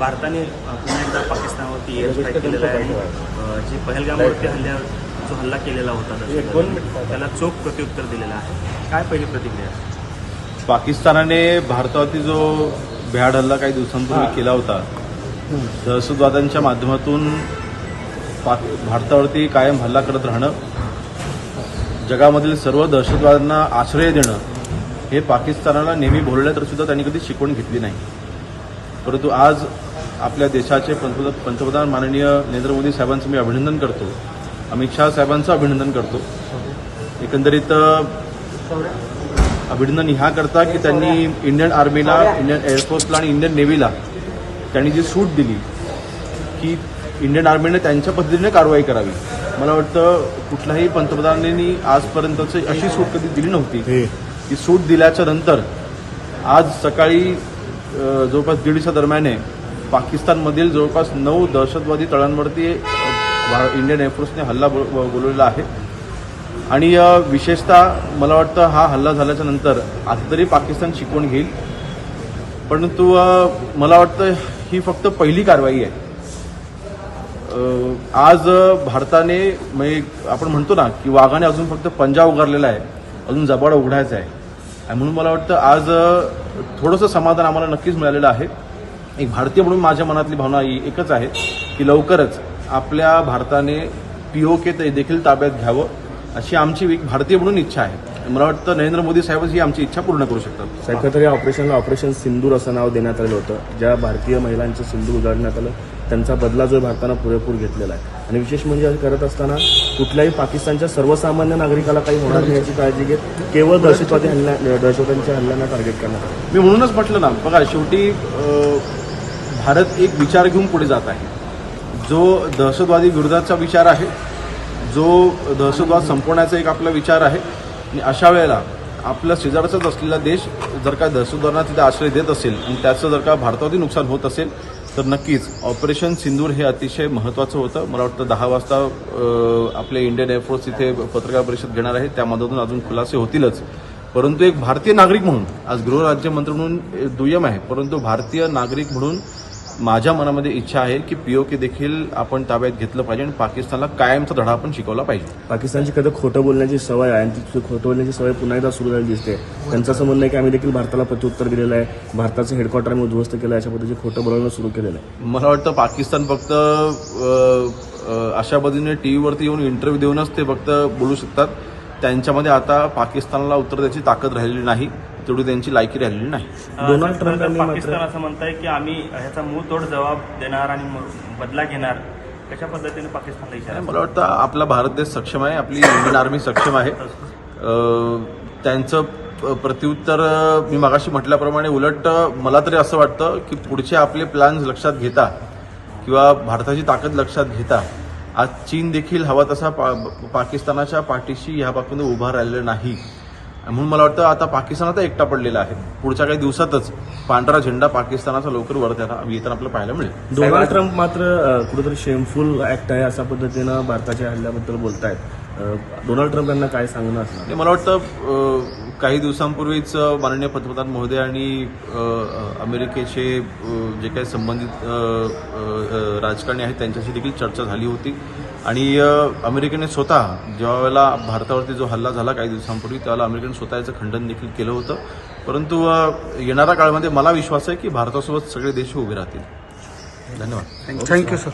भारताने पुन्हा एकदा पाकिस्तानवरती एअर स्ट्राईक केलेला आहे. जी पहलगामवरती हल्ल्या जो हल्ला केलेला होता त्याला चोख प्रत्युत्तर दिलेलं आहे. काय पहिली प्रतिक्रिया? पाकिस्तानाने भारतावरती जो भ्याड हल्ला काही दिवसांपूर्वी केला होता दहशतवाद्यांच्या माध्यमातून पाक भारतावरती कायम हल्ला करत राहणं जगामधील सर्व दहशतवाद्यांना आश्रय देणं हे पाकिस्तानाला नेहमी बोललं तर सुद्धा त्यांनी कधी शिकवण घेतली नाही. परंतु आज आपल्या देशाचे पंतप्रधान पंतप्रधान माननीय नरेंद्र मोदी साहेबांचं मी अभिनंदन करतो. अमित शहा साहेबांचं अभिनंदन करतो. एकंदरीत अभिनंदन ह्या करता की त्यांनी इंडियन आर्मीला इंडियन एअरफोर्सला आणि इंडियन नेव्हीला त्यांनी जी सूट दिली की इंडियन आर्मीने त्यांच्या पद्धतीने कारवाई करावी. मला वाटतं कुठल्याही पंतप्रधानांनी आजपर्यंतची अशी सूट कधी दिली नव्हती. ती सूट दिल्याच्या नंतर आज सकाळी जवळपास दीडच्या दरम्यान पाकिस्तानमधील जवळपास नऊ दहशतवादी तळांवरती भा- इंडियन एअरफोर्सने हल्ला बोल- बोलवलेला आहे. आणि विशेषतः मला वाटतं हा हल्ला झाल्याच्यानंतर आता तरी पाकिस्तान शिकवण घेईल. परंतु मला वाटतं ही फक्त पहिली कारवाई आहे. आज भारताने म्हणजे आपण म्हणतो ना की वाघाने अजून फक्त पंजा उगारलेला आहे. अजून जबाड उघडायचा आहे. आणि म्हणून मला वाटतं आज थोडंसं समाधान आम्हाला नक्कीच मिळालेलं आहे. एक भारतीय म्हणून माझ्या मनातली भावना ही एकच आहे की लवकरच आपल्या भारताने पीओके ते देखील ताब्यात घ्यावं अशी आमची एक भारतीय म्हणून इच्छा आहे. मला वाटतं नरेंद्र मोदी साहेबच ही आमची इच्छा पूर्ण करू शकतात. साहेब तर या ऑपरेशनला ऑपरेशन सिंदूर असं नाव देण्यात आलं होतं. ज्या भारतीय महिलांचं सिंदूर उजाडण्यात आलं त्यांचा बदला जो भारतानं पुरेपूर घेतलेला आहे. आणि विशेष म्हणजे करत असताना कुठल्याही पाकिस्तानच्या सर्वसामान्य नागरिकाला काही होणार नाही याची काळजी घेत केवळ दहशतवादी हल्ल्या दहशतवाद्यांच्या हल्ल्यांना टार्गेट करणार मी म्हणूनच म्हटलं ना बघा शेवटी भारत एक विचार घेऊन पुढे जात आहे. जो दहशतवादी विरोधाचा विचार आहे जो दहशतवाद संपवण्याचा एक आपला विचार आहे आणि अशा वेळेला आपला शेजारचाच असलेला देश जर का दहशतवादांना तिथे आश्रय देत असेल आणि त्याचं जर का भारतावरती नुकसान होत असेल तर नक्कीच ऑपरेशन सिंदूर हे अतिशय महत्त्वाचं होतं. मला वाटतं दहा वाजता आपले इंडियन एअरफोर्स इथे पत्रकार परिषद घेणार आहे. त्यामधून अजून खुलासे होतीलच. परंतु एक भारतीय नागरिक म्हणून आज गृहराज्यमंत्री म्हणून दुय्यम आहे. परंतु भारतीय नागरिक म्हणून माझ्या मनामध्ये इच्छा आहे की पीओके देखील आपण ताब्यात घेतलं पाहिजे आणि पाकिस्तानला कायमचा धडा आपण शिकवला पाहिजे. पाकिस्तानची कधी खोटं बोलण्याची सवय आहे आणि ती खोटं बोलण्याची सवय पुन्हा एकदा सुरू झाली दिसते. त्यांचं असं म्हणणं आहे की आम्ही देखील भारताला प्रत्युत्तर दिलेलं आहे. भारताचं हेडक्वार्टर आम्ही उद्ध्वस्त केलं आहे. अशा पद्धतीचे खोटं बोलणं सुरू केलेलं आहे. मला वाटतं पाकिस्तान फक्त अशा पद्धतीने टी व्हीवरती येऊन इंटरव्ह्यू देऊनच ते फक्त बोलू शकतात. त्यांच्यामध्ये आता पाकिस्तानला उत्तर द्यायची ताकद राहिलेली नाही. तेवढी त्यांची लायकी राहिलेली नाही. डोनाल्ड ट्रम्प यांनी मात्र- पाकिस्तान असं म्हणताय की आम्ही ह्याचा मुंहतोड जबाब देणार आणि म- बदला घेणार. कशा पद्धतीने पाकिस्तानला इशारा मला वाटतं आपला भारत देश सक्षम आहे आपली इंडियन आर्मी सक्षम आहे. अ, त्यांचं प- प्रत्युत्तर अ, मी मागाशी म्हटल्याप्रमाणे उलट अ, मला तरी असं वाटतं की पुढचे आपले प्लॅन्स लक्षात घेता किंवा भारताची ताकद लक्षात घेता. आज चीन देखील हवा तसा पा पाकिस्तानाच्या पाठीशी ह्या बाबतीत उभा राहिलेला नाही. म्हणून मला वाटतं आता पाकिस्तान आता एकटा पडलेला आहे. पुढच्या काही दिवसातच पांढरा झेंडा पाकिस्तानाचा लवकर वर येताना येताना आपल्याला पाहायला मिळेल. डोनाल्ड ट्रम्प मात्र कुठेतरी शेमफुल ऍक्ट आहे अशा पद्धतीनं भारताच्या हल्ल्याबद्दल बोलतायत. डोनाल्ड ट्रम्प यांना काय सांगणं असणार आणि मला वाटतं काही दिवसांपूर्वीच माननीय पंतप्रधान महोदय आणि अमेरिकेचे जे काही संबंधित राजकारणी आहेत त्यांच्याशी देखील चर्चा झाली होती. आणि अमेरिकेने स्वतः ज्या वेळेला भारतावरती जो हल्ला झाला काही दिवसांपूर्वी त्यावेळेला अमेरिकेने स्वतः याचं खंडन देखील केलं होतं. परंतु येणाऱ्या काळामध्ये मला विश्वास आहे की भारतासोबत सगळे देश उभे राहतील. धन्यवाद. Thank you sir